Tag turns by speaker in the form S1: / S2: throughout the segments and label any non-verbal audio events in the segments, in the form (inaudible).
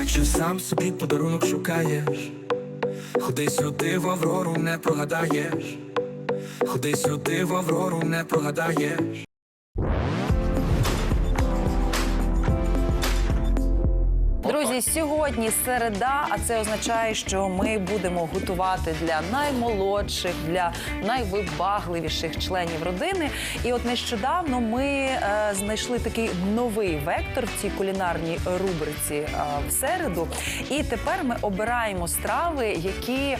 S1: Якщо сам собі подарунок шукаєш, ходи сюди в Аврору, не прогадаєш. Ходи сюди в Аврору, не прогадаєш.
S2: Друзі, сьогодні середа, а це означає, що ми будемо готувати для наймолодших, для найвибагливіших членів родини. І от нещодавно ми е, знайшли такий новий вектор в цій кулінарній рубриці е, в середу. І тепер ми обираємо страви, які, е,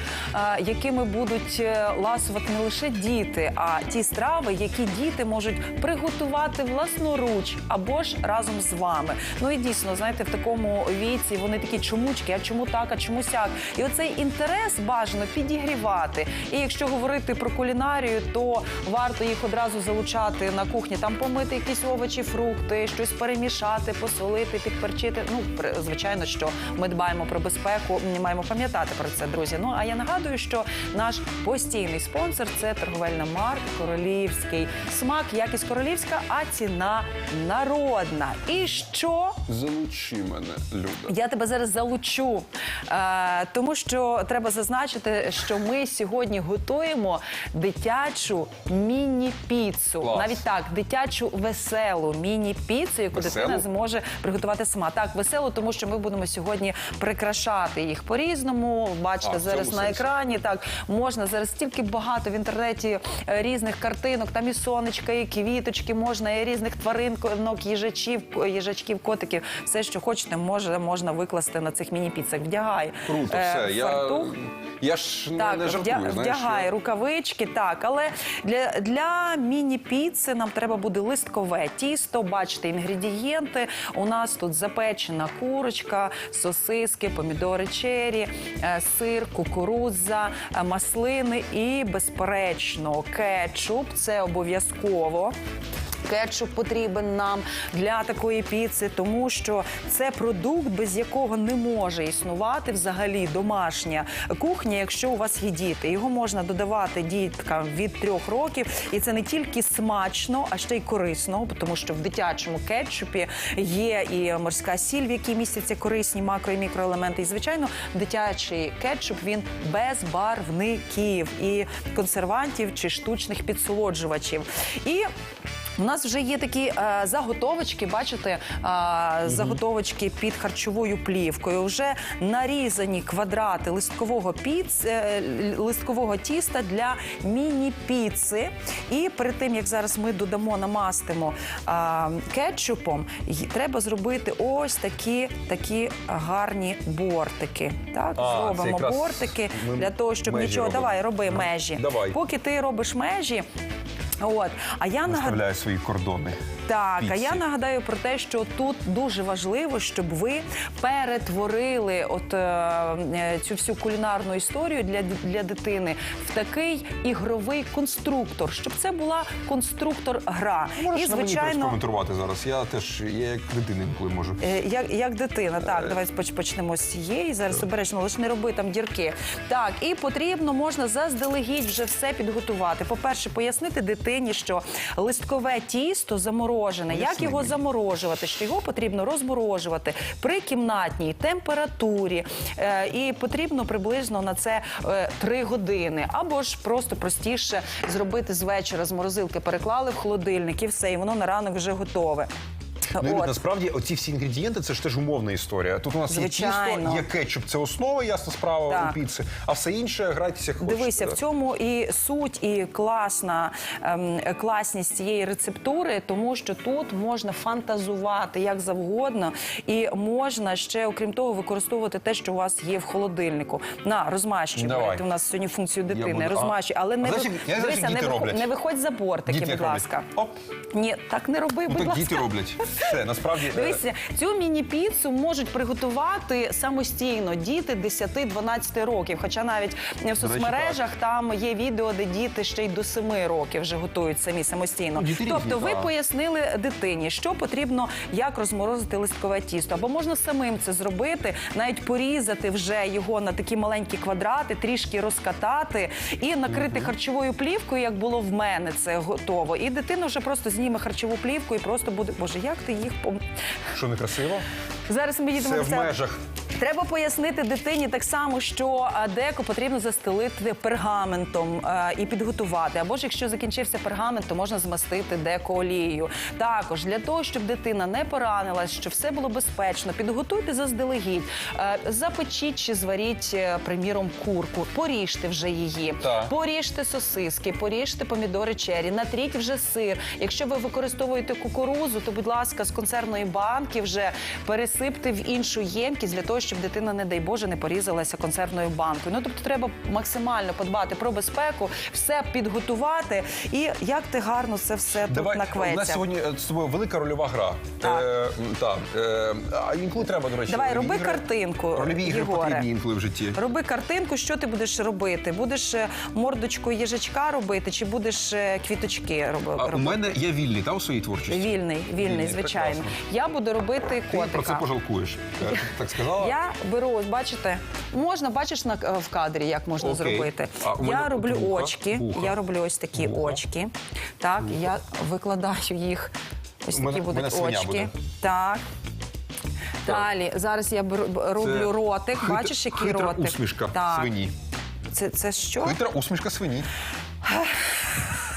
S2: якими будуть е, ласувати не лише діти, а ті страви, які діти можуть приготувати власноруч або ж разом з вами. Ну і дійсно, знаєте, в такому віці вони такі чомучки, а чому так, а чому сяк. І оцей інтерес бажано підігрівати. І якщо говорити про кулінарію, то варто їх одразу залучати на кухні, там помити якісь овочі, фрукти, щось перемішати, посолити, підперчити. Ну, звичайно, що ми дбаємо про безпеку, маємо пам'ятати про це, друзі. Ну а я нагадую, що наш постійний спонсор це торговельна марка Королівський. Смак, якість королівська, а ціна народна. І що?
S3: Залучи мене, Люда.
S2: Я тебе зараз залучу, е, тому що треба зазначити, що ми сьогодні готуємо дитячу міні-піцу. Навіть так, дитячу веселу міні-піцу, яку
S3: Веселу?
S2: дитина зможе приготувати сама. Так, веселу, тому що ми будемо сьогодні прикрашати їх по-різному. Бачите,
S3: А,
S2: зараз на екрані. Так можна зараз стільки багато в інтернеті е, різних картинок. Там і сонечка, і квіточки, можна і різних тваринок, їжачів, їжачків, котиків. Все, що хочете, може можна викласти на цих міні-піцах. Вдягай
S3: Круто,
S2: е,
S3: все. Я,
S2: фартух.
S3: я ж не,
S2: Так,
S3: не жартую,
S2: вдя-
S3: знаєш.
S2: вдягай
S3: я-
S2: рукавички, так. Але для, для міні-піци нам треба буде листкове тісто. Бачите, інгредієнти. У нас тут запечена курочка, сосиски, помідори чері, е, сир, кукурудза, е, маслини і, безперечно, кетчуп. Це обов'язково. Кетчуп потрібен нам для такої піци, тому що це продукт, без якого не може існувати взагалі домашня кухня, якщо у вас є діти. Його можна додавати діткам від трьох років, і це не тільки смачно, а ще й корисно, тому що в дитячому кетчупі є і морська сіль, в якій містяться корисні макро і мікроелементи. І звичайно, дитячий кетчуп він без барвників і консервантів чи штучних підсолоджувачів. І у нас вже є такі е, заготовочки, бачите, е, заготовочки під харчовою плівкою. Вже нарізані квадрати листкового піц, е, листкового тіста для міні-піци. І перед тим як зараз ми додамо, намастимо е, кетчупом, треба зробити ось такі, такі гарні бортики. Так,
S3: А, це
S2: зробимо
S3: якраз
S2: бортики
S3: ми
S2: для того, щоб
S3: межі
S2: нічого.
S3: робимо.
S2: Давай, роби межі.
S3: Давай.
S2: Поки ти робиш межі. От, а я нагадаю.
S4: Свої кордони.
S2: Так, а я нагадаю про те, що тут дуже важливо, щоб ви перетворили от е, е, цю всю кулінарну історію для, для дитини в такий ігровий конструктор, щоб це була конструктор-гра.
S4: Можеш
S2: І звичайно.
S4: прокоментувати зараз. Я теж я як дитина інколи можу.
S2: Е, Як, як дитина, так, давай поч- почнемо з цієї. Зараз обережно, лише не роби там дірки. Так, і потрібно можна заздалегідь вже все підготувати. По-перше, пояснити дитині, що листкове тісто заморожене, як його заморожувати, що його потрібно розморожувати при кімнатній температурі. Е, і потрібно приблизно на це е, три години. Або ж просто простіше зробити з вечора з морозилки, переклали в холодильник і все, і воно на ранок вже готове.
S4: Ну,
S2: От.
S4: насправді оці всі інгредієнти це ж теж умовна історія. Тут у нас
S2: Звичайно.
S4: є тісто, є кетчуп, це основа, ясна справа
S2: Так.
S4: у піци, а все інше грайтеся хочете.
S2: Дивися, в цьому і суть, і класна ем, класність цієї рецептури, тому що тут можна фантазувати як завгодно, і можна ще, окрім того, використовувати те, що у вас є в холодильнику. На розмащуй.
S4: Давай.
S2: У нас сьогодні функцію дитини.
S4: буду-
S2: Розмащуй, але не
S4: А
S2: ви-
S4: я
S2: дивися, не,
S4: діти роблять.
S2: не виходь за бортики,
S4: Діти
S2: будь ласка.
S4: Оп.
S2: Ні, так не роби,
S4: Ну,
S2: будь
S4: так
S2: ласка.
S4: діти роблять. (laughs) Все, насправді. е,
S2: Дивіться, цю міні-піцу можуть приготувати самостійно діти 10-12 років. Хоча навіть в соцмережах там є відео, де діти ще й до 7 років вже готують самі самостійно.
S4: Діти різні,
S2: тобто, ви
S4: так.
S2: пояснили дитині, що потрібно, як розморозити листкове тісто. Або можна самим це зробити, навіть порізати вже його на такі маленькі квадрати, трішки розкатати і накрити харчовою плівкою, як було в мене. Це готово. І дитина вже просто зніме харчову плівку і просто буде. Боже, як їх по
S4: Що некрасиво?
S2: Зараз ми їдемо
S4: Це в межах
S2: Треба пояснити дитині так само, що деко потрібно застелити пергаментом і підготувати. Або ж якщо закінчився пергамент, то можна змастити деко олією. Також для того, щоб дитина не поранилась, щоб все було безпечно, підготуйте заздалегідь, запечіть чи зваріть, е, приміром, курку, поріжте вже її,
S4: Так.
S2: поріжте сосиски, поріжте помідори чері, натріть вже сир. Якщо ви використовуєте кукурузу, то будь ласка, з консервної банки вже пересипте в іншу ємкість для того, щоб дитина, не дай Боже, не порізалася консервною банкою. Ну тобто треба максимально подбати про безпеку, все підготувати. І як ти гарно це все
S4: Давай,
S2: тут
S4: у нас сьогодні е, з тобою велика рольова гра.
S2: Так.
S4: Е, так. Е, а інколи треба, до речі.
S2: Давай, роби
S4: ігри.
S2: картинку,
S4: Рольові ігри
S2: Єгоре.
S4: потрібні інколи в житті.
S2: Роби картинку, що ти будеш робити? Будеш мордочку їжачка робити, чи будеш квіточки роби-
S4: А у мене я вільний, та у своїй творчості.
S2: Вільний, вільний,
S4: Вільний,
S2: звичайно.
S4: прекрасно.
S2: Я буду робити
S4: Ти про це пожалкуєш. Так сказала?
S2: Я беру, ось бачите, можна, бачиш на е, в кадрі, як можна
S4: Окей.
S2: зробити.
S4: А у
S2: я роблю
S4: вуха,
S2: очки.
S4: вуха.
S2: Я роблю ось такі
S4: Вуха.
S2: очки. Так, я викладаю їх. Ось
S4: У мене-
S2: такі
S4: у
S2: будуть
S4: мене свиня
S2: очки.
S4: буде.
S2: Так. Далі, зараз я беру, б- роблю
S4: Це
S2: ротик.
S4: хит-
S2: Бачиш, який
S4: хитра
S2: ротик?
S4: усмішка
S2: так.
S4: свині.
S2: Це, це що?
S4: Хитра усмішка свині.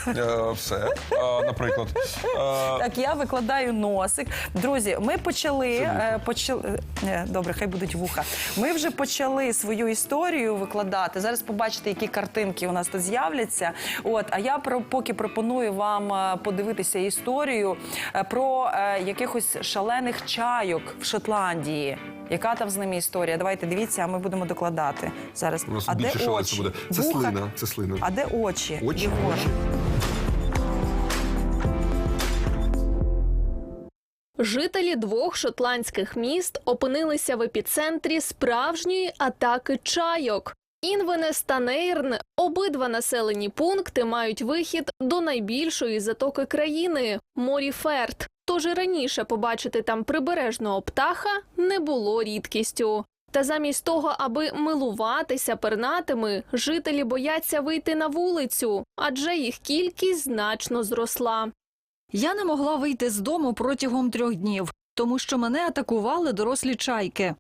S4: Е, Все, Е, наприклад. Е,
S2: Так, я викладаю носик. Друзі, ми почали. е, почали е, добре, хай будуть вуха. Ми вже почали свою історію викладати. Зараз побачите, які картинки у нас тут з'являться. От, а я про поки пропоную вам е, подивитися історію е, про е, якихось шалених чайок в Шотландії. Яка там з ними історія? Давайте дивіться, а ми будемо докладати зараз.
S4: У нас
S2: а
S4: більше
S2: очі?
S4: буде. Це
S2: Вуха?
S4: слина, це слина.
S2: А де очі?
S4: Очі,
S2: Єгор?
S4: очі.
S5: Жителі двох шотландських міст опинилися в епіцентрі справжньої атаки чайок. Інвенес та Нейрн – обидва населені пункти мають вихід до найбільшої затоки країни – Моріферт. Тож і раніше побачити там прибережного птаха не було рідкістю. Та замість того, аби милуватися пернатими, жителі бояться вийти на вулицю, адже їх кількість значно зросла.
S6: Я не могла вийти з дому протягом трьох днів, тому що мене атакували дорослі чайки.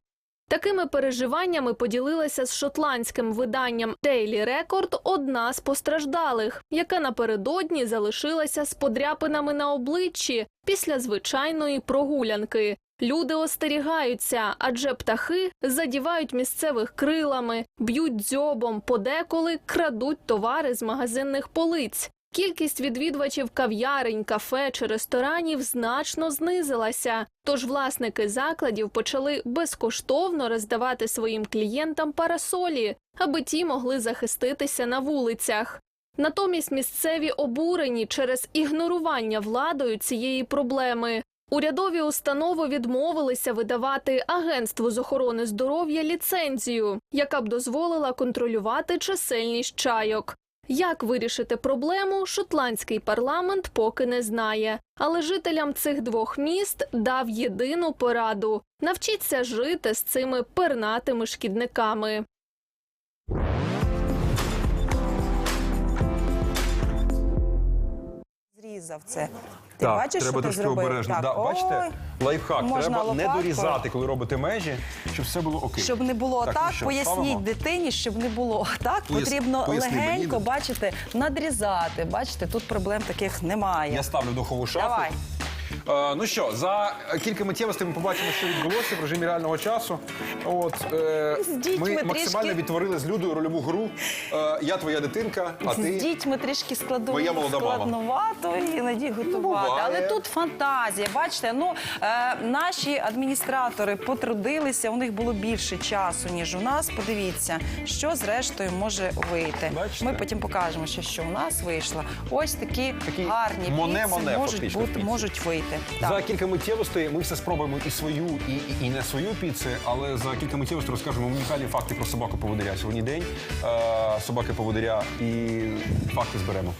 S5: Такими переживаннями поділилася з шотландським виданням Daily Record одна з постраждалих, яка напередодні залишилася з подряпинами на обличчі після звичайної прогулянки. Люди остерігаються, адже птахи задівають місцевих крилами, б'ють дзьобом, подеколи крадуть товари з магазинних полиць. Кількість відвідувачів кав'ярень, кафе чи ресторанів значно знизилася. Тож власники закладів почали безкоштовно роздавати своїм клієнтам парасолі, аби ті могли захиститися на вулицях. Натомість місцеві обурені через ігнорування владою цієї проблеми. Урядові установи відмовилися видавати агентству з охорони здоров'я ліцензію, яка б дозволила контролювати чисельність чайок. Як вирішити проблему, шотландський парламент поки не знає. Але жителям цих двох міст дав єдину пораду: навчіться жити з цими пернатими шкідниками.
S2: Зрізав це. Ти
S4: Так,
S2: бачиш,
S4: треба
S2: що ти
S4: трошки
S2: зробив?
S4: обережно.
S2: Так,
S4: Да, бачите, лайфхак.
S2: Можна
S4: треба не дорізати, коли робите межі, щоб все було окей.
S2: Щоб не було
S4: Так,
S2: так,
S4: ну що,
S2: поясніть
S4: ставимо?
S2: дитині, щоб не було так.
S4: Пояс-
S2: Потрібно
S4: поясни мені,
S2: легенько, бачите, надрізати. Бачите, тут проблем таких немає.
S4: Я ставлю в духову шафу.
S2: Давай.
S4: Е, ну що, за кілька миттєвостей ми побачимо, що відбулося в режимі реального часу. От е,
S2: З дітьми
S4: ми
S2: трішки.
S4: максимально відтворили з Людою рольову гру. Е, я твоя дитинка, а
S2: З дітьми трішки складу...
S4: Твоя молода мама.
S2: складновато іноді готувати.
S4: буває.
S2: Але тут фантазія. Бачите, ну е, наші адміністратори потрудилися, у них було більше часу, ніж у нас. Подивіться, що зрештою може вийти.
S4: Бачите?
S2: Ми потім покажемо, що, що у нас вийшло. Ось такі,
S4: Такі
S2: гарні
S4: моне-моне
S2: піци можуть
S4: фактично
S2: бути, можуть вийти.
S4: За
S2: Так.
S4: кілька миттєвостей ми все спробуємо і свою, і, і, і не свою піци, але за кілька миттєвостей розкажемо унікальні факти про собаку поводиря. Сьогодні день е, собаки поводиря і факти зберемо.